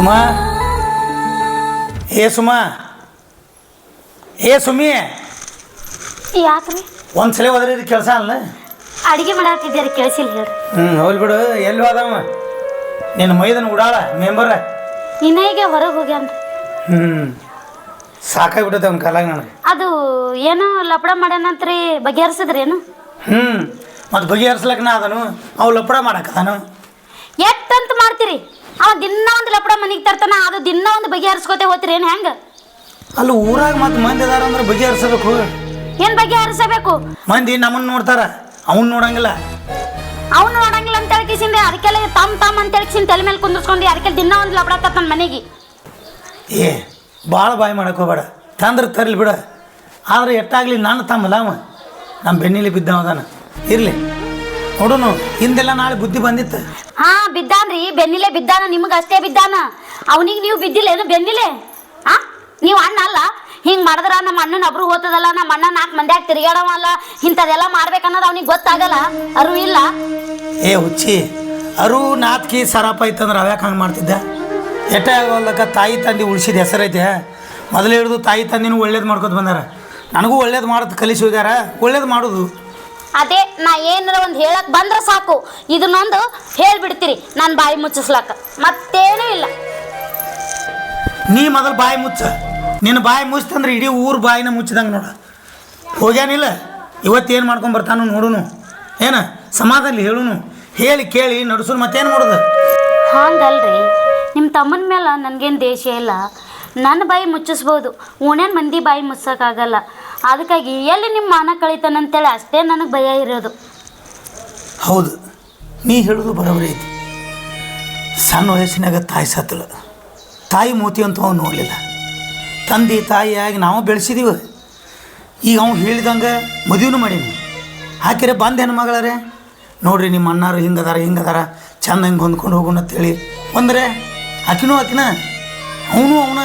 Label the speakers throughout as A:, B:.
A: ಸುಮಾ. ಏ ಸುಮಾ. ಏ ಸುಮಿ.
B: ಯಾಕ್ರಿ?
A: ಒಂದ್ಸಲ ಹೋದ್ರೆ ಇದು ಕೆಲಸ ಅಲ್ಲ
B: ಅಡಿಗೆ ಮಾಡಾತಿದ್ದೀರಿ ಕೇಳಿಸಿಲ್ಲ ಹೇಳ್ರಿ.
A: ಹ್ಞೂ ಹೋಲ್ ಬಿಡು ಎಲ್ಲಿ ಹೋದವ? ನಿನ್ನ ಮೈದನ ಉಡಾಳ ಮೆಂಬರ್.
B: ಇನ್ನ ಈಗ ಹೊರಗೆ ಹೋಗ್ಯಾನ್ರಿ
A: ಹ್ಞೂ ಸಾಕಾಗ್ಬಿಟ್ಟೈತೆ ಅವ್ನ ಕಾಲಾಗ ನನಗೆ.
B: ಅದು ಏನೋ ಲಪಡ ಮಾಡ್ಯಾನಂತ್ರಿ ಬಗೆಹರಿಸಿದ್ರೇನು?
A: ಹ್ಞೂ ಮತ್ತು ಬಗೆಹರಿಸ್ಲಕ್ಕ ನಾ ಅದನು ಅವು ಲಪಡ ಮಾಡಕ್ಕದಾನು
B: ಎಟ್ಟಂತ ಮಾಡ್ತೀರಿ? ಅವ ದಿನ ಒಂದು ಲಪಡ ಮನೆಗೆ ತರ್ತಾನ ಅದು ದಿನ ಒಂದು ಬಗೆಹರಿಸ್ಕೋತೆ ಹೋಗ್ತೀರಿ ಏನು ಹೆಂಗೆ?
A: ಅಲ್ಲಿ ಊರಾಗ ಮತ್ತು ಮಂದಿ ಅದಾರ ಅಂದ್ರೆ ಬಗೆಹರಿಸಬೇಕು
B: ಏನು ಬಗೆಹರಿಸಬೇಕು
A: ಮಂದಿ ನಮ್ಮನ್ನು ನೋಡ್ತಾರ ಅವನ್ ನೋಡಂಗಿಲ್ಲ.
B: ಅವ್ನು ನೋಡಂಗಿಲ್ಲ ಅಂತ ಹೇಳ್ಕಿಸಿಂದ ಅದಕ್ಕೆಲ್ಲ ತಮ್ ತಮ್ ಅಂತ ಹೇಳ್ಕಿಸಿಂದ ತಲೆ ಮೇಲೆ ಕುಂದಿರ್ಸ್ಕೊಂಡು ಅದಕ್ಕೆ ದಿನ ಒಂದು ಲಪಡ ತರ್ತಾನ ಮನೆಗೆ.
A: ಏ ಭಾಳ ಬಾಯಿ ಮಾಡಕ್ಕೆ ಹೋಗ್ಬೇಡ. ತಂದ್ರೆ ತರಲಿ ಬಿಡ. ಆದ್ರೆ ಎಟ್ಟಾಗ್ಲಿ ನಾನು ತಮ್ಮಲ್ಲ ಅವ. ನಮ್ಮ ಬೆನ್ನಿಲಿ ಬಿದ್ದವದಾನ ಇರಲಿ. ನೋಡುನು ಹಿಂದೆಲ್ಲ ನಾಳೆ ಬುದ್ಧಿ ಬಂದಿತ್ತು.
B: ಹಾ ಬಿದ್ದಾನ್ರಿ. ಬೆನ್ನಿಲೆ ಬಿದ್ದಾನ ನಿಮಗೆ ಅಷ್ಟೇ ಬಿದ್ದಾನ. ಅವನಿಗೆ ನೀವು ಬಿದ್ದಿಲ್ಲ ಏನು ಬೆನ್ನಿಲೆ? ಹಾ ನೀವು ಅಣ್ಣ ಅಲ್ಲ ಹಿಂಗೆ ಮಾಡಿದ್ರ ನಮ್ಮ ಅಣ್ಣನ ಒಬ್ರು ಹೋತದಲ್ಲ ನಮ್ಮ ಅಣ್ಣ ನಾಲ್ಕು ಮಂದ್ಯಾಗ ತಿರುಗಾಡವಲ್ಲ ಇಂಥದೆಲ್ಲ ಮಾಡ್ಬೇಕನ್ನೋದು ಅವ್ನಿಗೆ ಗೊತ್ತಾಗಲ್ಲ. ಅರು ಇಲ್ಲ.
A: ಏ ಹುಚ್ಚಿ ಅರು ನಾತ್ಕಿ ಸರಪ ಐತಂದ್ರೆ ಅವ್ಯಾಕೆ ಹಂಗೆ ಮಾಡ್ತಿದ್ದೆ? ಎಟ್ಟ ಆಗೋಲ್ಲಕ್ಕ ತಾಯಿ ತಂದೆ ಉಳಿಸಿದ ಹೆಸರೈತೆ ಮೊದಲು ಹಿಡಿದು ತಾಯಿ ತಂದಿನೂ ಒಳ್ಳೇದು ಮಾಡ್ಕೊತ ಬಂದಾರ. ನನಗೂ ಒಳ್ಳೇದು ಮಾಡೋದು ಕಲಿಸಿ ಹೋಗ್ಯಾರ. ಒಳ್ಳೇದು ಮಾಡೋದು.
B: ಅದೇ ನಾ ಏನಾರ ಒಂದು ಹೇಳಕ್ ಬಂದ್ರೆ ಸಾಕು. ಇದನ್ನೊಂದು ಹೇಳ್ಬಿಡ್ತೀರಿ. ನಾನು ಬಾಯಿ ಮುಚ್ಚಿಸ್ಲಾಕ. ಮತ್ತೇನೂ ಇಲ್ಲ.
A: ನೀ ಮೊದಲು ಬಾಯಿ ಮುಚ್ಚ. ನಿನ್ನ ಬಾಯಿ ಮುಚ್ಚಂದ್ರೆ ಇಡೀ ಊರು ಬಾಯಿನ ಮುಚ್ಚಿದಂಗೆ ನೋಡ. ಹೋಗ್ಯಾನಿಲ್ಲ? ಇವತ್ತೇನು ಮಾಡ್ಕೊಂಡು ಬರ್ತಾನು ನೋಡುನು. ಏನ? ಸಮಾಜದಲ್ಲಿ ಹೇಳುನು. ಹೇಳಿ ಕೇಳಿ ನಡೆಸು ಮತ್ತೇನು ಮಾಡೋದು?
B: ಹಾಂಗಲ್ರಿ. ನಿಮ್ಮ ತಮ್ಮನ ಮೇಲೆ ನನಗೇನು ದೇಶ ಇಲ್ಲ. ನನ್ನ ಬಾಯಿ ಮುಚ್ಚಿಸ್ಬೋದು. ಓಣ್ಯಾನ ಮಂದಿ ಬಾಯಿ ಮುಚ್ಚೋಕ್ಕಾಗಲ್ಲ. ಅದಕ್ಕಾಗಿ ಎಲ್ಲಿ ನಿಮ್ಮ ಮಾನ ಕಳೀತಾನಂತೇಳಿ ಅಷ್ಟೇ ನನಗೆ ಭಯ ಇರೋದು.
A: ಹೌದು, ನೀ ಹೇಳೋದು ಬರೋಬರಿ ಐತಿ. ಸಣ್ಣ ವಯಸ್ಸಿನಾಗ ತಾಯಿ ಸತ್ತಳು. ತಾಯಿ ಮೂತಿ ಅಂತ ಅವ್ನು ನೋಡಲಿಲ್ಲ. ತಂದೆ ತಾಯಿಯಾಗಿ ನಾವು ಬೆಳೆಸಿದೀವಿ. ಈಗ ಅವ್ನು ಹೇಳಿದಂಗೆ ಮದುವೆನೂ ಮಾಡೀನಿ. ಹಾಕಿರೆ ಬಂದ ಹೆಣ್ಮಗಳರೇ ನೋಡ್ರಿ ನಿಮ್ಮ ಅಣ್ಣಾರು ಹಿಂಗದಾರ ಹಿಂಗದಾರ, ಚಂದ ಹಿಂಗೆ ಹೊಂದ್ಕೊಂಡು ಹೋಗೋಣ ಅಂತೇಳಿ. ಬಂದರೆ ಆಕಿನೂ ಆಕಿನ, ಅವನು ಅವನ.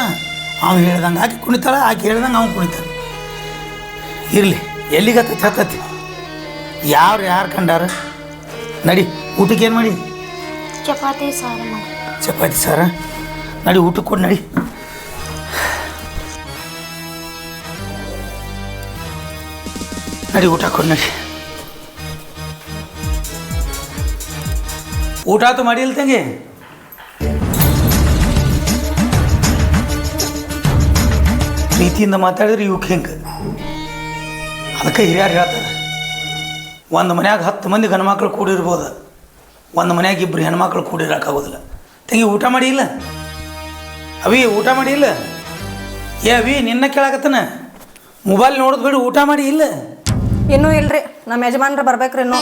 A: ಅವ್ನು ಹೇಳ್ದಂಗೆ ಆಕೆ ಕುಣಿತಾಳ, ಆಕೆ ಹೇಳ್ದಂಗೆ ಅವ್ನು ಕುಣಿತಾನೆ ಇರಲಿ ಎಲ್ಲಿಗತ್ತ ಹತ್ತತಿ ಯಾರು ಯಾರು ಕಂಡಾರ? ನಡಿ ಊಟಕ್ಕೆ ಏನು ಮಾಡಿ?
B: ಚಪಾತಿ ಸಾರ ಮಾಡಿ.
A: ಚಪಾತಿ ಸಾರ? ನಡಿ ಊಟಕ್ಕೆ ಕೊಡಿ ನಡಿ. ನಡಿ ಊಟ ಕೊಡಿ ನಡಿ. ಊಟ ಆತು ಮಾಡಿಲ್ಲ ತಂಗಿ? ಪ್ರೀತಿಯಿಂದ ಮಾತಾಡಿದ್ರೆ ಇವಕ್ಕೆ ಹಿಂಗೆ. ಅದಕ್ಕೆ ಹಿರಿಯರು ಹೇಳ್ತಾರೆ, ಒಂದು ಮನ್ಯಾಗ ಹತ್ತು ಮಂದಿ ಗಂಡ್ಮಕ್ಳು ಕೂಡಿರ್ಬೋದು. ಒಂದು ಮನ್ಯಾಗ ಇಬ್ಬರು ಹೆಣ್ಮಕ್ಳು ಕೂಡಿರೋಕ್ಕಾಗೋದಿಲ್ಲ. ತಂಗಿ, ಊಟ ಮಾಡಿ ಇಲ್ಲ? ಅವಿ, ಊಟ ಮಾಡಿ ಇಲ್ಲ? ಏ ಅವಿ, ನಿನ್ನ ಕೇಳಾಕತ್ತನ. ಮೊಬೈಲ್ ನೋಡೋದು ಬಿಡು, ಊಟ ಮಾಡಿ ಇಲ್ಲ?
C: ಇನ್ನೂ ಇಲ್ರಿ, ನಮ್ಮ ಯಜಮಾನ್ರು ಬರ್ಬೇಕ್ರಿ ಇನ್ನೂ.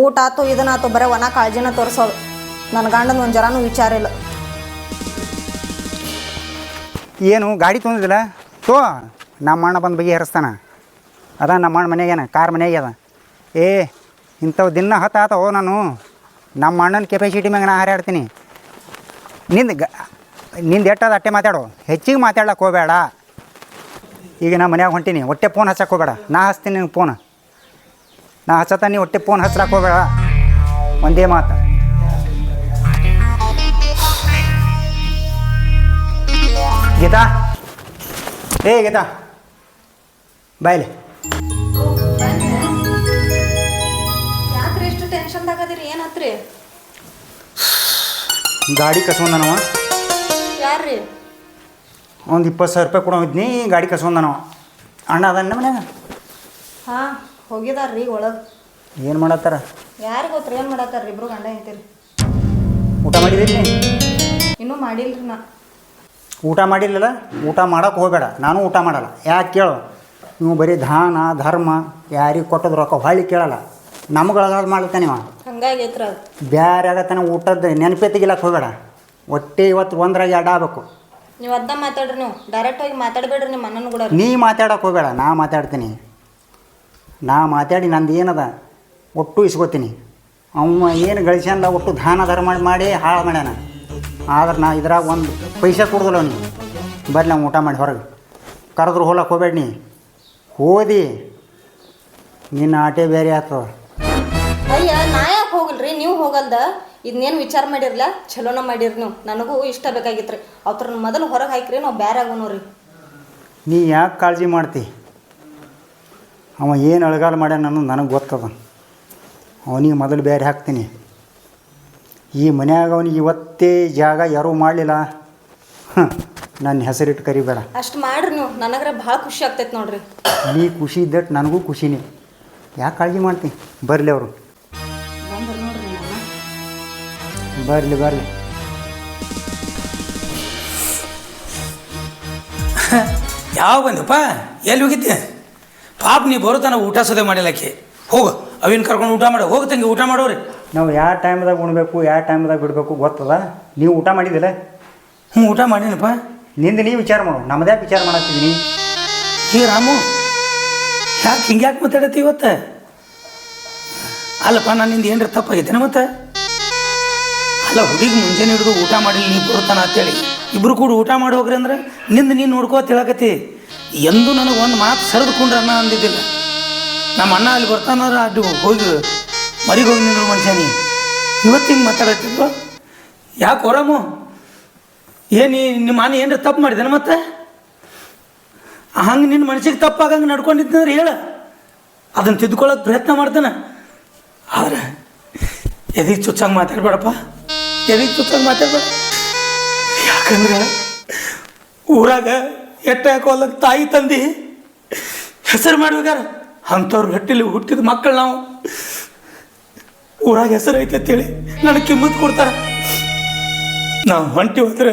C: ಊಟ ಆತು ಇದನ್ನಾತು ಬರೀ ಒಣ ಕಾಳಜಿನ ತೋರಿಸೋದು. ನನ್ನ ಗಂಡನ ಒಂದು ಜರಾನು ವಿಚಾರ ಇಲ್ಲ.
D: ಏನು, ಗಾಡಿ ತೊಂದಿಲ್ಲ ತೋ ನಮ್ಮ ಅಣ್ಣ ಬಂದು ಬಗೆಹರಿಸ್ತಾನ ಅದ ನಮ್ಮ ಅಣ್ಣ ಮನೆಗೇನ ಕಾರ್ ಮನೆಗೆ ಅದ. ಏ, ಇಂಥವು ದಿನ ಹತ್ತು ಆತವೋ ನಾನು? ನಮ್ಮ ಅಣ್ಣನ ಕೆಪಾಸಿಟಿ ಮ್ಯಾಗ ನಾ ಹಾರಾಡ್ತೀನಿ. ನಿಂದ ಗ, ನಿಂದು ಎಟ್ಟದ ಅಟ್ಟೆ ಮಾತಾಡು. ಹೆಚ್ಚಿಗೆ ಮಾತಾಡ್ಲಕ್ಕೆ ಹೋಗಬೇಡ ಈಗ ನಾ ಮನ್ಯಾಗ ಹೊಂಟೀನಿ. ಒಟ್ಟೆ ಫೋನ್ ಹಚ್ಚಕ್ಕೆ ಹೋಗಬೇಡ. ನಾ ಹಚ್ತೀನಿ ನಿನಗೆ ಫೋನ್ ನಾ ಹಚ್ಚತ ನೀ ಹೊಟ್ಟೆ ಫೋನ್ ಹಚ್ಲಕ್ಕೆ ಹೋಗಬೇಡ. ಒಂದೇ ಮಾತು. ಗೀತಾ? ಏ ಗೀತಾ? ಬಾಯ್ಲೆ.
C: ಯಾಕ್ರಿ ಇಷ್ಟು ಟೆನ್ಷನ್ದಾಗದಿರಿ ಏನತ್ರಿ
D: ಗಾಡಿ ಕಸ್ಕೊಂಡನವ.
C: ಯಾರ್ರಿ?
D: ಒಂದು ಇಪ್ಪತ್ತು ಸಾವಿರ ರೂಪಾಯಿ ಕೊಡೋದಿದ್ನಿ ಗಾಡಿ ಕಸ್ಕೊಂಡನವ. ಅಣ್ಣ ಅದನ್ನ ಮನ್ಯಾಗ?
C: ಹಾಂ. ಹೋಗಿದಾರ್ರಿ ಒಳಗೆ.
D: ಏನು ಮಾಡತ್ತಾರ?
C: ಯಾರು ಗೊತ್ತ್ರಿ ಏನು ಮಾಡತ್ತಾರ್ರಿ ಇಬ್ರು ಗಂಡ ಐತಿರಿ
D: ಊಟ ಮಾಡಿದಿರಿ?
C: ಇನ್ನೂ ಮಾಡಿಲ್ರಿ ನಾ.
D: ಊಟ ಮಾಡಿಲ್ಲಲ್ಲ? ಊಟ ಮಾಡಕ್ಕೆ ಹೋಗಬೇಡ. ನಾನು ಊಟ ಮಾಡಲ್ಲ. ಯಾಕೆ ಕೇಳು? ನೀವು ಬರೀ ದಾನ ಧರ್ಮ ಯಾರಿಗೆ ಕೊಟ್ಟದ ರೊಕ್ಕ ಹೊಳ್ಳಿ ಕೇಳಲ್ಲ. ನಮ್ಗಳು ಮಾಡ್ತಾನೆ ಇವ
C: ಹಂಗಾಗೈತ್ರ
D: ಬ್ಯಾರೆ ಆಗತ್ತಾನೆ ಊಟದ ನೆನಪೇ ತೆಗಿಲಕ್ಕೆ ಹೋಗಬೇಡ. ಒಟ್ಟೆ ಇವತ್ತು ಒಂದ್ರಾಗ ಎರಡು ಆಗ್ಬೇಕು.
C: ನೀವು ಅದ್ದ ಮಾತಾಡ್ರಿ ನೀವು. ಡೈರೆಕ್ಟ್ ಹೋಗಿ ಮಾತಾಡಬೇಡ್ರಿ ನಿಮ್ಮ ಅಣ್ಣನ ಕೂಡ.
D: ನೀ ಮಾತಾಡಕ್ಕೆ ಹೋಗಬೇಡ. ನಾ ಮಾತಾಡ್ತೀನಿ. ನಾ ಮಾತಾಡಿ ನಂದು ಏನದ? ಒಟ್ಟು ಇಸ್ಕೋತೀನಿ. ಅವ ಏನು ಗಳಿಸ್ಯಾನಲ್ಲ ಒಟ್ಟು ದಾನ ಧರ್ಮ ಮಾಡಿ ಹಾಳು ಮಾಡ್ಯಾನ. ಆದ್ರೆ ನಾ ಇದ್ರಾಗ ಒಂದು ಪೈಸೆ ಕೊಡ್ದಲ್ಲ ಅವ್ನಿಗೆ. ಬರ್ಲಿ ನಾವು ಊಟ ಮಾಡಿ ಹೊರಗೆ. ಕರೆದ್ರು ಹೋಲಕ್ಕೆ ಹೋಗ್ಬೇಡ ನೀ. ಓದಿ. ನಿನ್ನ ಆಟೆ ಬೇರೆ ಆಯ್ತದ
C: ಅಯ್ಯ ನಾ ಯಾಕೆ ಹೋಗಲ್ರಿ? ನೀವು ಹೋಗಲ್ದ ಇದನ್ನೇನು ವಿಚಾರ ಮಾಡಿರಲ್ಲ ಚಲೋನ ಮಾಡಿರಿ ನೀವು. ನನಗೂ ಇಷ್ಟ ಬೇಕಾಗಿತ್ತು ರೀ ಅವ್ರ ಮೊದಲು ಹೊರಗೆ ಹಾಕ್ರಿ ನಾವು ಬೇರೆ ಆಗೋನವ್ರಿ.
D: ನೀ ಯಾಕೆ ಕಾಳಜಿ ಮಾಡ್ತಿ? ಅವ ಏನು ಅಳಗಾಲ ಮಾಡ್ಯಾನ ಅನ್ನೋದು ನನಗೆ ಗೊತ್ತದ. ಅವನಿಗೆ ಮೊದಲು ಬೇರೆ ಹಾಕ್ತೀನಿ. ಈ ಮನ್ಯಾಗ ಅವನಿಗೆ ಇವತ್ತೇ ಜಾಗ ಯಾರೂ ಮಾಡಲಿಲ್ಲ. ಹಾಂ ನನ್ನ ಹೆಸರಿಟ್ಟು ಕರಿಬೇಡ.
C: ಅಷ್ಟು ಮಾಡ್ರಿ ನೀವು. ನನಗ್ರೆ ಭಾಳ ಖುಷಿ ಆಗ್ತೈತೆ ನೋಡ್ರಿ.
D: ನೀ ಖುಷಿ ಇದ್ದಟ್ಟು ನನಗೂ ಖುಷಿನೇ. ಯಾಕೆ ಕಾಳಜಿ ಮಾಡ್ತೀನಿ ಬರಲಿ ಅವರು. ಬರಲಿ ಬರಲಿ.
A: ಯಾವ ಬಂದಪ್ಪ ಎಲ್ಲಿ ಹೋಗಿದ್ದೆ? ಪಾಪ ನೀ ಬರುತ್ತಾನ ಊಟ ಸದೇ ಮಾಡಿಲ್ಲಕ್ಕೆ ಹೋಗು ಅವಿನ ಕರ್ಕೊಂಡು ಊಟ ಮಾಡು. ಹೋಗ ತಂಗಿ ಊಟ ಮಾಡೋರಿ.
D: ನಾವು ಯಾವ ಟೈಮ್ದಾಗ ಉಣ್ಬೇಕು ಯಾವ ಟೈಮ್ದಾಗ ಬಿಡಬೇಕು ಗೊತ್ತದ? ನೀವು ಊಟ ಮಾಡಿದಿಲ್ಲ?
A: ಹ್ಞೂ ಊಟ ಮಾಡಿನಪ್ಪ.
D: ನಿಂದು ನೀ ವಿಚಾರ ಮಾಡು. ನಮ್ಮದ್ಯಾಕೆ ವಿಚಾರ ಮಾಡತ್ತೀನಿ
A: ಹೇ ರಾಮು ಯಾಕೆ ಹಿಂಗ್ಯಾಕೆ ಮಾತಾಡತ್ತಿ ಇವತ್ತು? ಅಲ್ಲಪ್ಪ ನನ್ನಿಂದ ಏನ್ರ ತಪ್ಪಾಗೈತೇನ ಮತ್ತೆ? ಅಲ್ಲ ಹುಡುಗಿ ಮುಂಜಾನೆ ಹಿಡಿದು ಊಟ ಮಾಡಿಲ್ಲ ನೀ ಬರುತ್ತಾನ ಅಂತೇಳಿ. ಇಬ್ರು ಕೂಡ ಊಟ ಮಾಡಿ ಹೋಗ್ರಿ ಅಂದ್ರೆ ನಿಂದ ನೀನು ನೋಡ್ಕೋ ತಿಳಕತಿ ಎಂದೂ ನನಗೆ ಒಂದು ಮಾತು ಸರಿದುಕೊಂಡ್ರೆ ಅಂದಿದ್ದಿಲ್ಲ. ನಮ್ಮ ಅಣ್ಣ ಅಲ್ಲಿ ಬರ್ತಾನಾರ ಅಡ್ಡು ಹೋಗಿ ಮರಿಗೋಗಿ ಹೋಗಿ ನಿಂದ್ರು ಮನುಷ್ಯ ನೀ. ಇವತ್ತು ಹಿಂಗೆ ಮಾತಾಡತ್ತಿದ್ವ? ಯಾಕೆ ಹೊರಮು? ಏನು ನಿಮ್ಮ ಅಣ್ಣ ಏನ್ರ ತಪ್ಪು ಮಾಡಿದೆನ ಮತ್ತೆ? ಹಂಗೆ ನಿನ್ನ ಮನಸ್ಸಿಗೆ ತಪ್ಪಾಗಂಗೆ ನಡ್ಕೊಂಡಿದ್ದಂದ್ರೆ ಹೇಳ. ಅದನ್ನು ತಿದ್ಕೊಳ್ಳೋಕೆ ಪ್ರಯತ್ನ ಮಾಡ್ತಾನೆ. ಆದ್ರೆ, ಎದಿಗೆ ಚುಚ್ಚಂಗೆ ಮಾತಾಡಬೇಡಪ್ಪ. ಎದಿಗೆ ಚುಚ್ಚಂಗೆ ಮಾತಾಡ್ಬೇಡ. ಯಾಕಂದ್ರೆ, ಊರಾಗ ಎಟ್ಟ ಹಾಕೋಲ್ಲಕ್ಕೆ ತಾಯಿ ತಂದಿ? ಹೆಸರು ಮಾಡ್ಬೇಕಾರ ಅಂಥವ್ರು ಗಟ್ಟಿಲಿ ಹುಟ್ಟಿದ ಮಕ್ಕಳು ನಾವು. ಊರಾಗ ಹೆಸರು ಐತೆ ಅಂತೇಳಿ ನನಗೆ ಕಿಮ್ಮತ್ ಕೊಡ್ತಾರೆ. ನಾವು ಹೊಂಟಿ ಹೋದ್ರೆ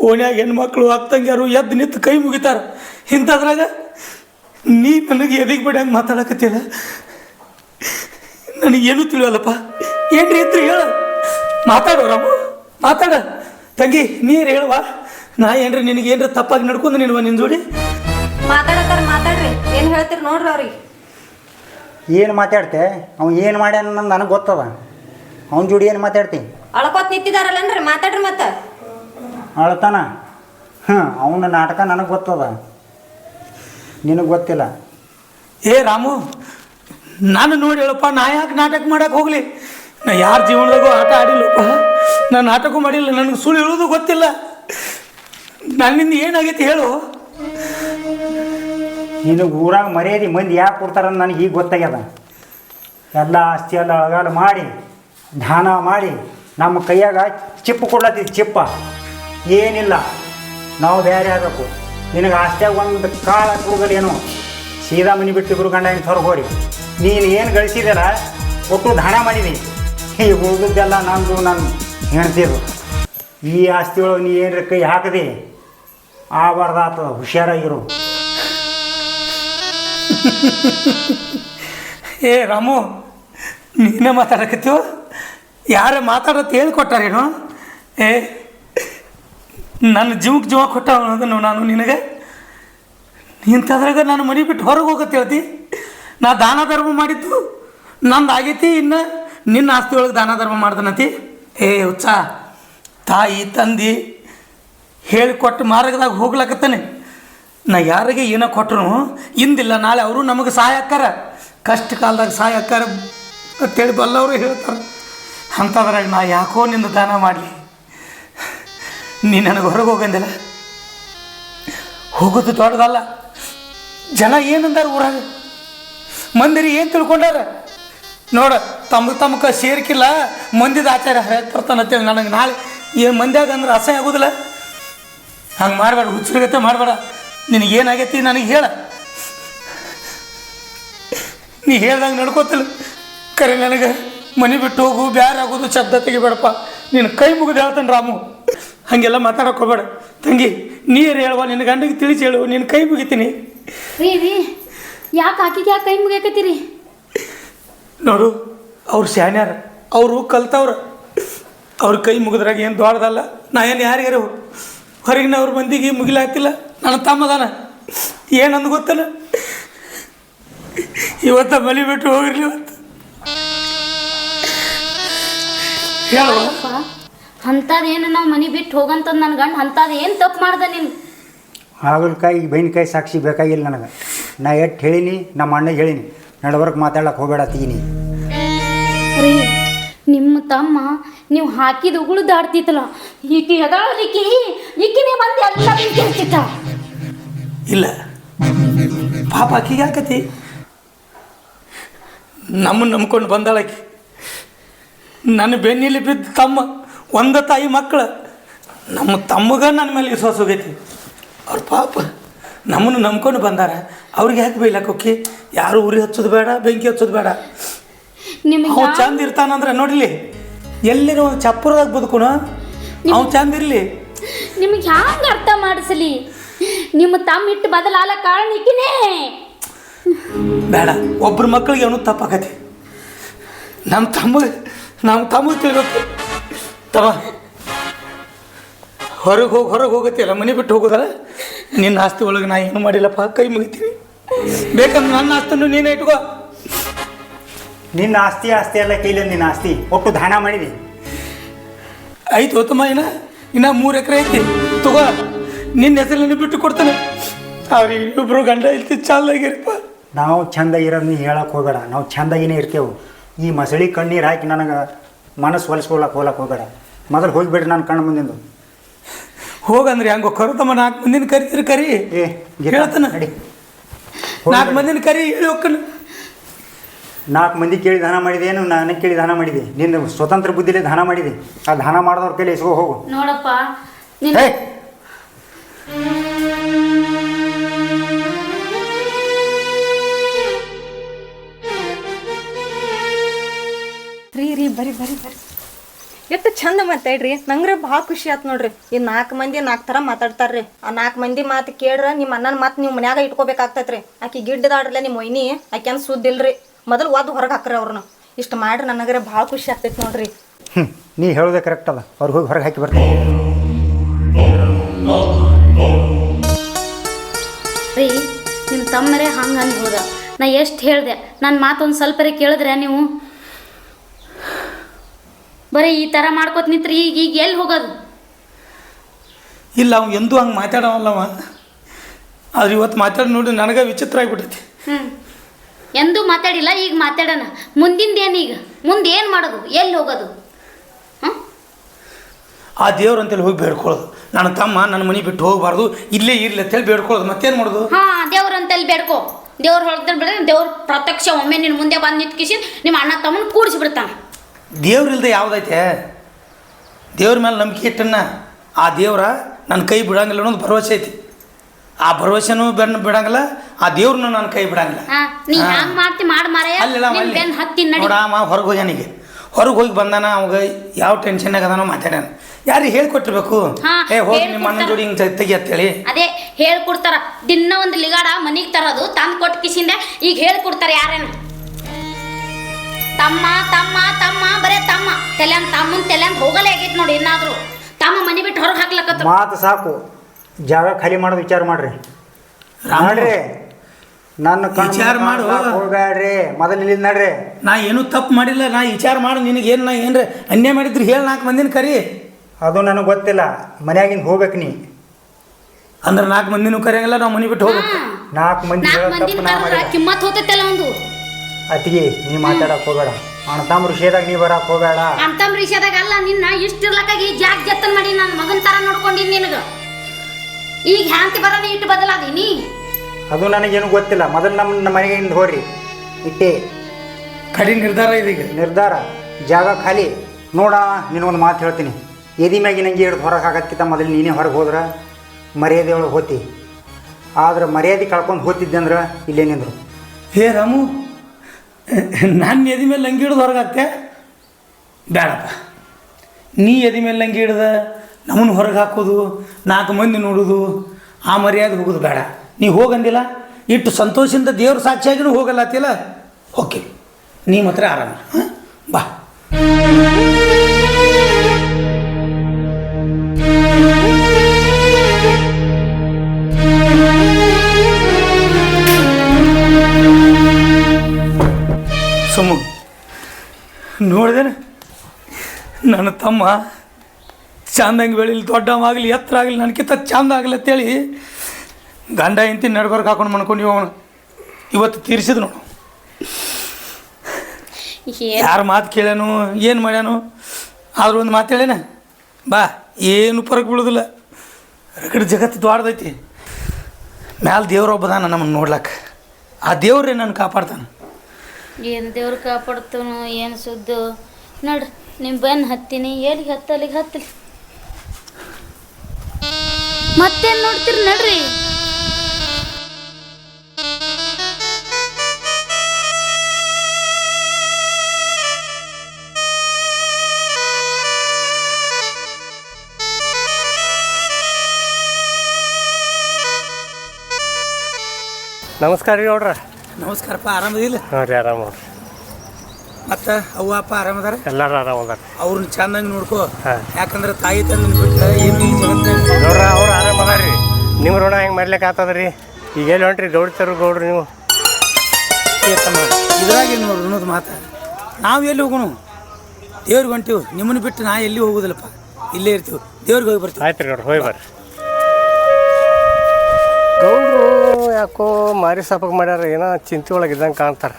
A: ಓಣ್ಯಾಗ ಹೆಣ್ಮಕ್ಳು ಅಕ್ಕಂಗ್ಯಾರು ಎದ್ದು ನಿಂತು ಕೈ ಮುಗಿತಾರ. ಇಂಥದ್ರಾಗ ನೀ ನನಗೆ ಎದಿಗೆ ಬಿಡಂಗೆ ಮಾತಾಡಕತ್ತಿಲ್ಲ ನನಗೇನು ತಿಳಿಯಲ್ಲಪ್ಪ? ಏನ್ರಿ ಇದ್ರಿ ಹೇಳ. ಮಾತಾಡೋ ರಾಮು. ಮಾತಾಡ. ತಂಗಿ, ನೀರು ಹೇಳುವ. ನಾ ಏನ್ರಿ ನಿನಗೆ ಏನ್ರಿ ತಪ್ಪಾಗಿ ನಡ್ಕೊಂಡು ನಿನ್ವ ನಿನ್ನ ಜೋಡಿ?
C: ಮಾತಾಡತ್ತಾರ ಮಾತಾಡ್ರಿ. ಏನು ಹೇಳ್ತೀರಿ ನೋಡ್ರಿ ಅವ್ರಿಗೆ.
D: ಏನು ಮಾತಾಡ್ತೆ? ಅವ್ನು ಏನು ಮಾಡ್ಯಾನ ಅನ್ನೋದು ನನಗೆ ಗೊತ್ತದ. ಅವ್ನ ಜೋಡಿ ಏನು ಮಾತಾಡ್ತಿ?
C: ಅಳ್ಕೋತ್ ನಿಂತಿದಾರಲ್ಲನ್ರಿ ಮಾತಾಡ್ರಿ ಮತ್ತ.
D: ಅಳತಾನ? ಹಾಂ ಅವನ ನಾಟಕ ನನಗೆ ಗೊತ್ತದ. ನಿನಗೆ ಗೊತ್ತಿಲ್ಲ?
A: ಏ ರಾಮು ನಾನು ನೋಡಿ ಹೇಳಪ್ಪ ನಾ ಯಾಕೆ ನಾಟಕ ಮಾಡಕ್ಕೆ ಹೋಗ್ಲಿ? ನಾ ಯಾರ ಜೀವನದಾಗೂ ಆಟ ಆಡಿಲ್ಲಪ್ಪ ನಾನು ನಾಟಕ ಮಾಡಿಲ್ಲ ನನಗೆ ಸುಳ್ಳು ಹೇಳೋದು ಗೊತ್ತಿಲ್ಲ. ನನ್ನಿಂದ ಏನಾಗೈತಿ ಹೇಳು.
D: ನೀನು ಊರಾಗ ಮರ್ಯಾದೆ ಮಂದಿ ಯಾಕೆ ಕೊಡ್ತಾರ ನನಗೆ ಈಗ ಗೊತ್ತಾಗ್ಯದ. ಎಲ್ಲ ಆಸ್ತಿ ಎಲ್ಲ ಅಳಗಾಲ ಮಾಡಿ, ದಾನ ಮಾಡಿ, ನಮ್ಮ ಕೈಯಾಗ ಚಿಪ್ಪು ಕೊಡ್ಲತ್ತಿದ್ ಚಿಪ್ಪ. ಏನಿಲ್ಲ, ನಾವು ಬೇರೆ ಆಗಬೇಕು. ನಿನಗೆ ಆಸ್ತಿಯಾಗ ಒಂದು ಕಾಳು ಹಾಕೋಗಲೇನು ಸೀದಾ ಮನೆ ಬಿಟ್ಟು ಇಬ್ಬರು ಗಂಡ ಹೆಂಗೆ ಹೊರಗೋರಿ ನೀನು ಏನು ಗಳಿಸಿದಾರ ಒಟ್ಟು ದಾನ ಮಾಡಿದಿ. ಈ ಉಳಿದದ್ದೆಲ್ಲ ನಂದು, ನಾನು ಹೆಣ್ತಿರು ಈ ಆಸ್ತಿ ನೀ ಏನರ ಕೈ ಹಾಕದೆ? ಆಬಾರ್ದಾತದ ಹುಷಾರಾಗಿರು.
A: ಏ ರಾಮು, ನೀನೇ ಮಾತಾಡಕತ್ತೀವ ಯಾರೇ ಮಾತಾಡತ್ ಹೇಳ್ಕೊಟ್ಟಾರೇನು? ಏ, ನನ್ನ ಜೀವಕ್ಕೆ ಜೀವ ಕೊಟ್ಟ ಅನ್ನೋದನ್ನು ನಾನು ನಿನಗೆ? ಇಂಥದ್ರಾಗ ನಾನು ಮನೆ ಬಿಟ್ಟು ಹೊರಗೆ ಹೋಗತ್ತೆ ಹೇಳ್ತಿ? ನಾ ದಾನ ಧರ್ಮ ಮಾಡಿದ್ದು, ನಂದು ಆಗೈತಿ, ಇನ್ನು ನಿನ್ನ ಆಸ್ತಿ ಒಳಗೆ ದಾನ ಧರ್ಮ ಮಾಡ್ದನತಿ? ಏ ಹುಚ್ಚ, ತಾಯಿ, ತಂದಿ ಹೇಳಿಕೊಟ್ಟು ಮಾರ್ಗದಾಗ ಹೋಗ್ಲಕತ್ತಾನೆ. ನಾ ಯಾರಿಗೆ ಏನೋ ಕೊಟ್ಟರು ಇಂದಿಲ್ಲ, ನಾಳೆ ಅವರು ನಮಗೆ ಸಹಾಯ ಅಕ್ಕಾರ ಕಷ್ಟ ಕಾಲದಾಗ ಸಹಾಯ ಅಕ್ಕಾರ ಅಂತೇಳಿ ಬಲ್ಲವರು ಹೇಳ್ತಾರೆ. ಅಂಥದ್ರಾಗ ನಾ ಯಾಕೋ ನಿಂದು ದಾನ ಮಾಡಲಿ. ನೀ ನನಗೆ ಹೊರಗೆ ಹೋಗಂದಿಲ್ಲ. ಹೋಗೋದು ದೊಡ್ಡದಲ್ಲ. ಜನ ಏನಂದಾರ ಊರಾಗ? ಮಂದಿರಿ ಏನು ತಿಳ್ಕೊಂಡಾರ? ನೋಡ ತಮ್ಮ ತಮ್ಮಕ ಸೇರ್ಕಿಲ್ಲ, ಮಂದಿದ ಆಚಾರ ಬರ್ತಾನಂತೇಳಿ ನನಗೆ ನಾಳೆ ಏನು ಮಂದ್ಯಾಗ ಅಂದ್ರೆ ಅಸಹ್ಯ ಆಗೋದಿಲ್ಲ. ಹಂಗೆ ಮಾಡಬೇಡ ಹುಚ್ಚರಿಗತ್ತೆ ಮಾಡಬೇಡ. ನಿನಗೇನಾಗೈತಿ ನನಗೆ ಹೇಳ. ನೀ ಹೇಳ್ದಂಗೆ ನಡ್ಕೋತಿಲ್ಲ. ಕರೆ ನನಗೆ ಮನೆ ಬಿಟ್ಟು ಹೋಗು ಬ್ಯಾರ ಆಗೋದು ಶಬ್ದ ತೆಗಿಬೇಡಪ್ಪ. ನೀನು ಕೈ ಮುಗಿದು ಹೇಳ್ತಾನೆ ರಾಮು. ಹಾಗೆಲ್ಲ ಮಾತಾಡಕ್ಕೆ ಹೋಗ್ಬೇಡ. ತಂಗಿ ನೀರು ಹೇಳುವ? ನಿನ್ನ ಗಂಡಿಗೆ ತಿಳಿಸಿ ಹೇಳು. ನಿನ್ನ ಕೈ ಮುಗಿತೀನಿ.
B: ರೀ ರೀ ಯಾಕೆ ಆಕಿಗೆ ಯಾಕೆ ಕೈ ಮುಗಿಯಾಕತ್ತೀರಿ?
A: ನೋಡು ಅವ್ರು ಶಾನ್ಯಾರ ಅವರು ಕಲ್ತವ್ರ. ಅವ್ರ ಕೈ ಮುಗಿದ್ರಾಗ ಏನು ದೊಡ್ಡದಲ್ಲ. ನಾ ಏನು ಯಾರಿಗಾರು ಹೊರಗಿನವ್ರ ಮಂದಿಗೆ ಮುಗಿಲಾಕಿಲ್ಲ ನನ್ನ ತಮ್ಮದಾನ ಏನಂದು ಗೊತ್ತಲ್ಲ ಇವತ್ತ ಬಲಿ ಬಿಟ್ಟು ಹೋಗಿರ್ಲಿ ಇವತ್ತು. ಹೇಳುವ
B: ಅಂಥದ್ದೇನು ನಾವು ಮನೆ ಬಿಟ್ಟು ಹೋಗಂತಂದು ನನ್ನ ಗಂಡ ಅಂಥದ್ದು ಏನು ತಪ್ಪು ಮಾಡ್ದೆ ನೀನು?
D: ಹಾಗಲಕಾಯಿ ಬೈನ್ಕಾಯಿ ಸಾಕ್ಷಿ ಬೇಕಾಗಿಲ್ಲ ನನಗೆ. ನಾ ಎಟ್ಟು ಹೇಳಿನಿ ನಮ್ಮ ಅಣ್ಣಗೆ ಹೇಳಿನಿ. ನಡಬರ್ಕ್ ಮಾತಾಡಕ್ಕೆ ಹೋಗಬೇಡ ತೀನಿ
B: ನಿಮ್ಮ ತಮ್ಮ ನೀವು ಹಾಕಿದ ಉಗುಳು ದಾಡ್ತಿತ್ತಲ್ಲ ಈಕಿ ಹೆದಾಳಿಕಿ ಈಕಿನೇ ಬಂದು ಎಲ್ಲ
A: ಇಲ್ಲ. ಪಾಪ ಆಕಿಗೆ ಯಾಕತಿ ನಮ್ಮನ್ನು ನಂಬ್ಕೊಂಡು ಬಂದಾಳಕಿ ನನ್ನ ಬೆನ್ನಿಲಿ ಬಿದ್ದ ತಮ್ಮ ಒಂದ ತಾಯಿ ಮಕ್ಕಳು. ನಮ್ಮ ತಮ್ಮಗ ನನ್ನ ಮೇಲೆ ವಿಶ್ವಾಸ ಹೋಗೈತಿ. ಅವ್ರ ಪಾಪ ನಮ್ಮನ್ನು ನಂಬ್ಕೊಂಡು ಬಂದಾರ. ಅವ್ರಿಗೆ ಯಾಕೆ ಬೈಲಕ್ಕೆ ಕೊಕ್ಕಿ? ಯಾರು ಉರಿ ಹಚ್ಚೋದು ಬೇಡ ಬೆಂಕಿ ಹಚ್ಚೋದು ಬೇಡ.
B: ನಿಮಗೆ
A: ಚಂದ ಇರ್ತಾನಂದ್ರೆ ನೋಡ್ಲಿ. ಎಲ್ಲಿರೋ ಒಂದು ಚಪ್ಪರದಾಗ ಬದುಕೋಣ ಅವ್ ಚಂದ ಇರಲಿ.
B: ನಿಮಗೆ ಹ್ಯಾಂಗ ಅರ್ಥ ಮಾಡಿಸಲಿ? ನಿಮ್ಮ ತಮ್ಮ ಇಟ್ಟು ಬದಲಾಲ ಕಾರಣ ಇಕ್ಕಿನೇ
A: ಬೇಡ ಒಬ್ಬರ ಮಕ್ಕಳಿಗೆ ಅವನು ತಪ್ಪಾಕತಿ ನಮ್ಮ ತಮ್ಮ ನಮ್ಮ ತಮ್ಮ ತಿಳ್ಬೇಕು. ತಮ್ಮ ಹೊರಗೆ ಹೋಗಿ ಹೊರಗೆ ಹೋಗತ್ತಿಲ್ಲ ಮನೆ ಬಿಟ್ಟು ಹೋಗೋದಲ್ಲ? ನಿನ್ನ ಆಸ್ತಿ ಒಳಗೆ ನಾ ಏನು ಮಾಡಿಲ್ಲಪ್ಪ? ಕೈ ಮುಗಿತೀನಿ. ಬೇಕಂದ್ರೆ ನನ್ನ ಆಸ್ತಿನೂ ನೀನೇ ಇಟ್ಕೋ.
D: ನಿನ್ನ ಆಸ್ತಿ ಆಸ್ತಿ ಎಲ್ಲ ಕೈಲಿ ನಿನ್ನ ಆಸ್ತಿ. ಒಟ್ಟು ದಾನ ಮಾಡಿದಿ.
A: ಆಯ್ತು ಹೊತ್ತಮ್ಮ ಇನ್ನ ಇನ್ನ ಮೂರು ಎಕರೆ ಐತಿ. ತಗೋ ನಿನ್ನ ಹೆಸರಿನ ಬಿಟ್ಟು ಕೊಡ್ತಾನೆ. ಅವ್ರಿಗೆ ಇಬ್ಬರು ಗಂಡ ಐತಿ ಚಾಲಾಗಿರಪ್ಪ
D: ನಾವು ಚಂದ ಇರೋದ್ ನೀ ಹೇಳಕ್ಕೆ ಹೋಗಬೇಡ. ನಾವು ಚಂದಾಗಿನೇ ಇರ್ತೇವೆ. ಈ ಮಸಳಿ ಕಣ್ಣೀರು ಹಾಕಿ ನನಗೆ ಮನಸ್ಸು ಹೊಲಿಸ್ಕೊಳಕ್ಕೆ ಹೋಗ್ಲಕ್ಕೆ ಹೋಗಬೇಡ. ಮೊದಲು ಹೋಗಿಬಿಡ್ರಿ ನಾನು ಕಣ್ಣು ಮುಂದಿಂದು.
A: ಹೋಗಂದ್ರೆ ಹೆಂಗೋ ಕರುತಮ್ಮ ನಾಲ್ಕು ಮಂದಿನ ಕರಿತೀರಿ ಕರಿ.
D: ಏ
A: ಹೇಳ್ತಾನ. ನಾಲ್ಕು ಮಂದಿನ ಕರಿ ಹೇಳಿ ಹೋಗ್ಕನು
D: ನಾಲ್ಕು ಮಂದಿ ಕೇಳಿ ದಾನ ಮಾಡಿದೆ ಏನು ನಾನು ಕೇಳಿ ದಾನ ಮಾಡಿದೆ. ನಿನ್ನ ಸ್ವತಂತ್ರ ಬುದ್ಧಿಲೇ ದಾನ ಮಾಡಿದೆ. ಆ ದಾನ ಮಾಡಿದವ್ರ ಕೈಲಿ ಎಸ್ಕೋ ಹೋಗು.
B: ನೋಡಪ್ಪ ನಿನ್ನ
D: ಹೇ!
C: ರೀ ರೀ ಬರಿ ಬರಿ ಬರಿ ಎಷ್ಟು ಚಂದ ಮಾತಾಡ್ರಿ. ನಂಗ್ರೆ ಭಾಳ ಖುಷಿ ಆತ್ ನೋಡ್ರಿ. ಈ ನಾಲ್ಕು ಮಂದಿ ನಾಲ್ಕು ಥರ ಮಾತಾಡ್ತಾರ್ರಿ. ಆ ನಾಲ್ಕು ಮಂದಿ ಮಾತು ಕೇಳ್ರ ನಿಮ್ಮ ಅಣ್ಣನ ಮಾತು ನೀವು ಮನ್ಯಾಗ ಇಟ್ಕೋಬೇಕಾಗ್ತೈತ್ರಿ. ಆಕಿ ಗಿಡ್ಡದಾಡ್ರಲ್ಲ ನಿಮ್ಮ ಒಯ್ನಿ ಆಕೆ ಸುದ್ದಿಲ್ರಿ. ಮೊದಲು ಒದ್ದು ಹೊರಗೆ ಹಾಕ್ರಿ ಅವ್ರನ್ನ. ಇಷ್ಟು ಮಾಡ್ರಿ ನನಗರೆ ಭಾಳ ಖುಷಿ ಆಗ್ತೈತಿ ನೋಡ್ರಿ.
D: ಹ್ಞೂ ನೀ ಹೇಳೋದೆ ಕರೆಕ್ಟ್ ಅಲ್ಲ. ಅವ್ರಿಗೆ ಹೋಗಿ ಹೊರಗೆ ಹಾಕಿ ಬರ್ತೀನಿ.
B: ರೀ ನಿಮ್ಮ ತಮ್ಮರೇ ಹಂಗೆ ಅನ್ಬೋದ. ನಾ ಎಷ್ಟು ಹೇಳಿದೆ ನನ್ನ ಮಾತೊಂದು ಸ್ವಲ್ಪರೇ ಕೇಳಿದ್ರೆ ನೀವು? ಬರೀ ಈ ಥರ ಮಾಡ್ಕೊತ ನಿಂತ್ರಿ ಈಗ ಈಗ ಎಲ್ಲಿ ಹೋಗೋದು?
A: ಇಲ್ಲ ಅವ್ನು ಎಂದೂ ಹಂಗೆ ಮಾತಾಡವಲ್ಲವ. ಆದ್ರೆ ಇವತ್ತು ಮಾತಾಡಿ ನೋಡಿ ನನಗೆ ವಿಚಿತ್ರ ಆಗಿಬಿಟ್ಟೈತಿ
B: ಹ್ಞೂ ಎಂದೂ ಮಾತಾಡಿಲ್ಲ ಈಗ ಮಾತಾಡೋಣ. ಮುಂದಿಂದ ಈಗ? ಮುಂದೆ ಏನು ಮಾಡೋದು? ಎಲ್ಲಿ ಹೋಗೋದು? ಹಾಂ?
A: ಆ ದೇವ್ರ ಅಂತೇಳಿ ಹೋಗಿ ಬೇಡ್ಕೊಳ್ಳೋದು. ನನ್ನ ತಮ್ಮ ನನ್ನ ಮನೆ ಬಿಟ್ಟು ಹೋಗಬಾರ್ದು. ಇಲ್ಲೇ ಇರ್ಲಿ ಅಂತೇಳಿ ಬೇಡ್ಕೊಳ್ಳೋದು. ಮತ್ತೇನು ಮಾಡೋದು?
B: ಹಾಂ ದೇವ್ರ ಅಂತೇಳಿ ಬೇಡ್ಕೋ. ದೇವ್ರ ಹೊಳ್ತಾರೆ ಬಿಡ್ರೆ ದೇವ್ರ ಪ್ರತ್ಯಕ್ಷ ಒಮ್ಮೆ ನಿನ್ನ ಮುಂದೆ ಬಂದು ನಿಂತ್ಕಿಸಿ ನಿಮ್ಮ ಅಣ್ಣ ತಮ್ಮನ ಕೂಡಿಸ್ಬಿಡ್ತಾನೆ
A: ದೇವ್ರಿಲ್ದೆ ಯಾವುದೈತೆ? ದೇವ್ರ ಮೇಲೆ ನಂಬಿಕೆ ಇಟ್ಟನ್ನ ಆ ದೇವ್ರ ನನ್ನ ಕೈ ಬಿಡಂಗಿಲ್ಲ ಅನ್ನೋದು ಭರವಸೆ ಐತಿ. ಆ ಭರವಸೆನೂ ಬೆನ್ನು ಬಿಡಂಗಿಲ್ಲ ಆ ದೇವ್ರನ್ನೂ ನನ್ನ ಕೈ ಬಿಡಂಗಿಲ್ಲ.
B: ನೀ. ಹ್ಯಾಂಗೆ ಮಾಡ್ತಿ ಮಾರೇ ಮಾರಯ್ಯ
A: ಅಲ್ಲೆಲ್ಲ
B: ನಿನ್ನ ಬೆನ್ ಹತ್ತಿ ನಡಿ.
A: ನೋಡ ಹೊರಗೆ ಹೋಗ್ಯಾನಿಗೆ ಹೊರಗೆ ಹೋಗಿ ಬಂದಾನ ಅವಾಗ ಯಾವ ಟೆನ್ಷನ್ ಅದಾನೋ ಮಾತಾಡ್ಯಾನ. ಯಾರಿಗೆ ಹೇಳ್ಕೊಟ್ಟಿರ್ಬೇಕು?
B: ಹಾ,
A: ಏ ಹೋಗಿ ನಿಮ್ಮ ಅಣ್ಣನ. ಜೋಡಿ ಹಿಂಗೆ ತೆಗಿ ಅಂತೇಳಿ.
B: ಅದೇ ಹೇಳ್ಕೊಡ್ತಾರ. ದಿನ ಒಂದು ಲಿಗಾಡ ತರ ತರೋದು ತಂದ್ ಕೊಟ್ಟು ಕಿಸಿಂದ ಈಗ ಹೇಳ್ಕೊಡ್ತಾರ ಯಾರೇನು? ತಮ್ಮ ತಮ್ಮ ತಮ್ಮ ಬರೇ ತಮ್ಮ. ತಲೆ ತಮ್ಮ ತೆಲ್ಯಾನ್ ಹೋಗಲೇ ಆಗೈತೆ ನೋಡಿ ಇನ್ನಾದ್ರು ತಮ್ಮ ಮನಿ ಬಿಟ್ಟು ಹೊರಗೆ ಹಾಕ್ಲಕ್ಕ
D: ಮಾತು ಸಾಕು. ಜಾಗ ಖಾಲಿ ಮಾಡೋದು ವಿಚಾರ ಮಾಡ್ರಿ.
A: ಮಾಡ್ರಿ.
D: ನೋಡ್ರಿ ನನ್ನ
A: ವಿಚಾರ ಮಾಡು.
D: ಹೋಗ್ಬೇಡ್ರಿ ಮೊದಲು ಇಲ್ಲಿ ನಡ್ರಿ
A: ನಾ ಏನು ತಪ್ಪು ಮಾಡಿಲ್ಲ. ನಾ ವಿಚಾರ ಮಾಡಿ. ನಿನಗೆ ಏನು ನಾ ಏನ್ರ ಅನ್ಯಾಯ ಮಾಡಿದ್ರು ಹೇಳಿ ನಾಲ್ಕು ಮಂದಿನ ಕರಿ.
D: ಅದು ನನಗೆ ಗೊತ್ತಿಲ್ಲ. ಮನ್ಯಾಗಿಂದ ಹೋಗ್ಬೇಕು ನೀ.
A: ಅಂದ್ರೆ ನಾಲ್ಕು ಮಂದಿನೂ ಕರೆಯಂಗಿಲ್ಲ ನಾವು ಮನೆ ಬಿಟ್ಟು ಹೋಗ್ಬೇಕು.
D: ನಾಲ್ಕು ಮಂದಿ
B: ನಾಲ್ಕು
D: ಹೇಳೋ
B: ಮಂದಿನ
D: ತಪ್ಪು ನಾ
B: ಕರೆದ್ರ
D: ಮಾಡಿಲ್ಲ.
B: ಕಿಮ್ಮತ್ ಹೋತೈತಲ್ಲ ಒಂದು.
D: ಅತಿಗೆ ನೀ ಮಾತಾಡಕ್ ಹೋಗಬೇಡ. ಅಣ್ಣ ತಮ್ಮ ಋಷಿದಾಗ ನೀ ಬರಕ್ ಹೋಗಬೇಡ.
B: ಅಂತಮ್ ರಿಷಾದಾಗ ಅಲ್ಲ ನಿನ್ನ ಇಷ್ಟಿರ್ಲಕ್ಕಾಗಿ ಜಾಗ ಜತ್ತನ್ ಮಾಡಿ ನನ್ನ ಮಗನ ತರ ನೋಡ್ಕೊಂಡಿನಿ ನಿನಗ. ಈಗ ಹ್ಯಾಂತಿ ಬರೋಣ ಇಟ್ಟು ಬದಲಾದೀನಿ
D: ಅದು ನನಗೇನು ಗೊತ್ತಿಲ್ಲ. ಮೊದಲು ನಮ್ಮ ನಮ್ಮ ಮನೆಗಿಂದ ಹೋಗ್ರಿ. ಇಟ್ಟೆ.
A: ಕಡಿ ನಿರ್ಧಾರ ಇದೀಗ
D: ನಿರ್ಧಾರ. ಜಾಗ ಖಾಲಿ. ನೋಡ ನಿನಗೊಂದು ಮಾತು ಹೇಳ್ತೀನಿ. ಎದಿ ಮ್ಯಾಗಿ ನಂಗೆ ಹಿಡ್ದು ಹೊರಗೆ ಹಾಕೋದ್ಕಿಂತ ಮೊದಲು ನೀನೇ ಹೊರಗೆ ಹೋದ್ರೆ? ಮರ್ಯಾದೆ ಒಳಗೆ ಹೋತಿ. ಆದ್ರೆ ಮರ್ಯಾದೆ ಕಳ್ಕೊಂಡು ಹೋತಿದ್ದೆ ಅಂದ್ರೆ ಇಲ್ಲೇ ನಿಂದ್ರು.
A: ಹೇ ರಾಮು ನಾನು ಎದಿ ಮೇಲೆ ಲಂಗಿ ಹಿಡ್ದು ಹೊರಗತ್ತೆ ಬೇಡಪ್ಪ ನೀ ಎದಿ ಮೇಲೆ ಲಂಗಿ ಹಿಡ್ದ? ನಮ್ಮನ್ನು ಹೊರಗೆ ಹಾಕೋದು, ನಾಲ್ಕು ಮಂದಿ ನೋಡೋದು, ಆ ಮರ್ಯಾದೆ ಹೋಗೋದು ಬೇಡ. ನೀ ಹೋಗಂದಿಲ್ಲ, ಇಟ್ಟು ಸಂತೋಷದಿಂದ ದೇವ್ರ ಸಾಕ್ಷಿಯಾಗಿನೂ ಹೋಗಲ್ಲತ್ತಿಲ್ಲ ಓಕೆ ನೀ ಮಾತ್ರ ಆರಾಮ. ಹಾಂ? ಬಾ. ಸುಮ್ಮ ನೋಡಿದೆ ನನ್ನ ತಮ್ಮ ಚಂದಂಗೆ ಬೆಳಿಲಿ ದೊಡ್ಡವಾಗಲಿ ಎತ್ತರ ಆಗಲಿ ನನಗಿಂತ ಚಂದ ಆಗಲಿ ಅಂತೇಳಿ ಗಂಡ ಇಂತಿ ನಡ್ಬರ್ಗೆ ಹಾಕೊಂಡು ಮಾಡ್ಕೊಂಡು ಅವನು. ಇವತ್ತು ತೀರಿಸಿದ್ ನೋಡು. ಯಾರು ಮಾತು ಕೇಳ್ಯಾನು ಏನು ಮಾಡ್ಯಾನು ಆದ್ರೂ ಒಂದು ಮಾತು ಹೇಳೇನ. ಬಾ ಏನು ಪರಕ್ ಬೀಳೋದಿಲ್ಲ. ರಗಡ್ ಜಗತ್ತು ದ್ವಾಡ್ದೈತಿ ಮ್ಯಾಲ ದೇವ್ರೊಬ್ಬದಾನ ನಮ್ಮನ್ನು ನೋಡ್ಲಕ್ಕ ಆ ದೇವ್ರೇ ನನ್ನ ಕಾಪಾಡ್ತಾನೆ.
B: ಏನು ದೇವ್ರು ಕಾಪಾಡ್ತಾನೋ ಏನು ಸುದ್ದು? ನೋಡ್ರಿ ನಿಮ್ಮ ಬೆನ್ನು ಹತ್ತೀನಿ ಎಲ್ಲಿಗೆ ಹತ್ತಲ್ಲಿಗೆ ಹತ್ತಲಿ ಮತ್ತೇನು ನೋಡ್ತೀರಿ ನಡ್ರಿ.
E: ನಮಸ್ಕಾರ ರೀ ನೋಡ್ರ
A: ನಮಸ್ಕಾರಪ್ಪ ಆರಾಮದಿಲ್ಲ
E: ಹಾಂ ರೀ ಆರಾಮ ನೋಡ್ರಿ.
A: ಮತ್ತು ಅವ್ವ ಅಪ್ಪ ಆರಾಮದಾರ
E: ಎಲ್ಲರೂ ಆರಾಮ ಅದಾರ.
A: ಅವ್ರನ್ನ ಚೆನ್ನಾಗಿ ನೋಡ್ಕೋ.
E: ಯಾಕಂದ್ರ
A: ಯಾಕಂದ್ರೆ ತಾಯಿ ತಂದು ಬಿಟ್ಟು ಏನು ಈ ಜಗತ್ತಿನಾಗ
E: ನೋಡ್ರ ಅವ್ರು ಆರಾಮ ಅದಾರ ರೀ ನಿಮ್ಮ ಋಣ ಹೆಂಗೆ ಮಾಡ್ಲಿಕ್ಕೆ ಆತದ ರೀ ಈಗ ಎಲ್ಲಿ ಹೊಂಟ್ರಿ? ಗೌಡ್ತರು ಗೌಡ್ರು ನೀವು?
A: ಏತಮ್ಮ ಇದ್ರಾಗ ಏನು ನೋಡ್ರಿ ಅನ್ನೋದು ಮಾತು. ನಾವು ಎಲ್ಲಿ ಹೋಗೋಣ? ದೇವ್ರಿಗೆ ಹೊಂಟೀವಿ. ನಿಮ್ಮನ್ನು ಬಿಟ್ಟು ನಾ ಎಲ್ಲಿ ಹೋಗೋದಿಲ್ಲಪ್ಪ. ಇಲ್ಲೇ ಇರ್ತೀವಿ. ದೇವ್ರಿಗೆ ಹೋಗಿ ಬರ್ತೀವಿ.
E: ಆಯ್ತು ರೀ ನೋಡ್ರಿ ಹೋಗಿ ಬರ್ರಿ. ಗೌಡ್ರು ಯಾಕೋ ಮಾರಿ ಸಾಪಕ್ಕೆ ಮಾಡ್ಯಾರ ಏನೋ ಚಿಂತೆ ಒಳಗೆ ಇದ್ದಂಗೆ ಕಾಣ್ತಾರೆ.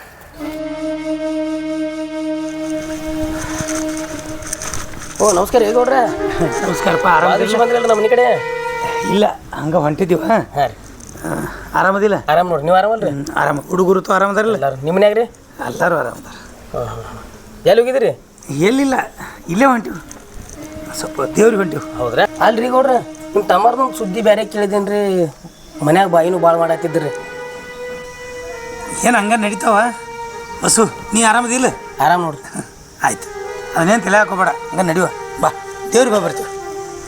F: ಓ ನಮಸ್ಕಾರ ಹೇಗೌಡ್ರ
A: ನಮಸ್ಕಾರಪ್ಪ
F: ಆರಾಮ ಬಂದ್ರಲ್ಲ ನಮ್ಮ ಮನೆ ಕಡೆ?
A: ಇಲ್ಲ ಹಂಗೆ ಹೊಂಟಿದ್ದೀವ?
F: ಹಾಂ ರೀ.
A: ಆರಾಮದಿಲ್ಲ?
F: ಆರಾಮ ನೋಡ್ರಿ ನೀವು ಆರಾಮಲ್ರಿ?
A: ಆರಾಮ. ಹುಡುಗರು ತು ಆರಾಮದಾರಲ್ಲ?
F: ಎಲ್ಲರೂ ನಿಮ್ಮ ಮನ್ಯಾಗ ರೀ
A: ಎಲ್ಲರೂ ಆರಾಮದಾರ.
F: ಎಲ್ಲಿ ಹೋಗಿದ್ರಿ
A: ಎಲ್ಲಿಲ್ಲ ಇಲ್ಲೇ ಹೊಂಟೀವಿ ಸ್ವಲ್ಪ ದೇವ್ರಿಗೆ ಹೊಂಟೀವಿ
F: ಹೌದ್ರಾ? ಅಲ್ರಿ ಗೌಡ್ರ ನಿಮ್ಮ ತಮ್ಮರ್ದೊಂದು ಸುದ್ದಿ ಬೇರೆ ಕೇಳಿದೇನು ರೀ ಮನ್ಯಾಗ ಬಾಯಿನೂ ಭಾಳ ಮಾಡತ್ತಿದ್ರಿ
A: ಏನು ಹಂಗ ನಡೀತಾವ? ಬಸ್ಸು ನೀ ಆರಾಮದಿಲ್ಲ?
F: ಆರಾಮ ನೋಡ್ರಿ.
A: ಆಯ್ತು. ಅದನ್ನೇನು ತಲೆ ಹಾಕೋಬೇಡ. ಹಂಗ ನಡೆಯುವ ಬಾ. ದೇವ್ರಿಗೆ ಹೋಗಿ ಬರ್ತೀವಿ.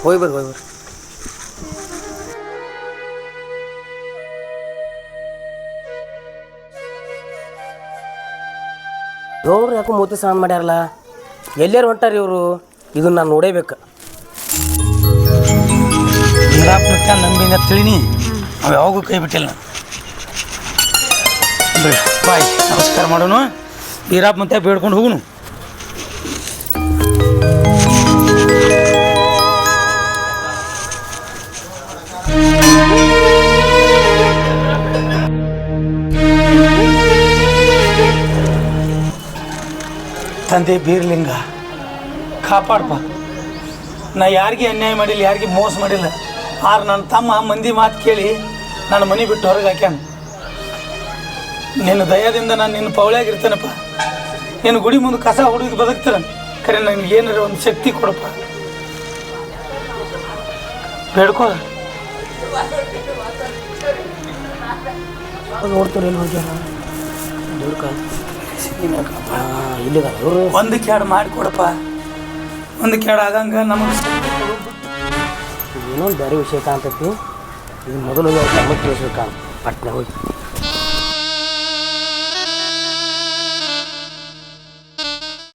F: ಹೋಗಿ ಬರ್ ಹೋಗಿ ಬರ್ ಗೌಡ್ರು ಯಾಕೋ ಮೂತಿ ಸ್ನಾನ ಮಾಡ್ಯಾರಲ್ಲ? ಎಲ್ಲಾರು ಹೊಂಟಾರಿ ಇವರು? ಇದನ್ನ ನಾನು ನೋಡೇಬೇಕು.
A: ಇಂದ್ರಾಪುರಕ್ಕೆ ನಂಬಿನ ತಿಳಿನಿ. ನಾವು ಯಾವಾಗೂ ಕೈ ಬಿಟ್ಟಿಲ್ಲ. ಬಾಯ್. ನಮಸ್ಕಾರ ಮಾಡೋಣ ವೀರಾಪ್ ಮತ್ತೆ ಬೇಡ್ಕೊಂಡು ಹೋಗುನು. ತಂದೆ ಬೀರ್ಲಿಂಗ, ಕಾಪಾಡ್ಪ. ನಾ ಯಾರಿಗೆ ಅನ್ಯಾಯ ಮಾಡಿಲ್ಲ, ಯಾರಿಗೆ ಮೋಸ ಮಾಡಿಲ್ಲ. ಆದ್ರೆ ನನ್ನ ತಮ್ಮ ಮಂದಿ ಮಾತು ಕೇಳಿ ನನ್ನ ಮನೆ ಬಿಟ್ಟು ಹೊರಗೆ ಹಾಕ್ಯಾನ. ನಿನ್ನ ದಯದಿಂದ ನಾನು ನಿನ್ನ ಪವಳ್ಯಾಗಿರ್ತೇನಪ್ಪ. ನಿನ್ನ ಗುಡಿ ಮುಂದೆ ಕಸ ಹುಡುಗಿ ಬದುಕ್ತಾರ ಖರೆ ನನಗೆ ಏನಾರ ಒಂದು ಶಕ್ತಿ ಕೊಡಪ್ಪ. ಬೇಡ್ಕೋ.
F: ನೋಡ್ತಾರೆ ಎಲ್ಲಿ ಹೋಗ್ಯಾರ ಇವರು
A: ಒಂದು ಕ್ಯಾಡ್ ಮಾಡಿ ಕೊಡಪ್ಪ. ಒಂದು ಕ್ಯಾಡ್ ಆಗಂಗ ನಮಗೆ
F: ಏನೋ ಒಂದು ಬೇರೆ ವಿಷಯ ಕಾಣ್ತೈತಿ. ಇದು ಮೊದಲು ಕಾಣ್ ತಿಳಿಸ್ಬೇಕು ಪಟ್ನ ಹೋಗಿ.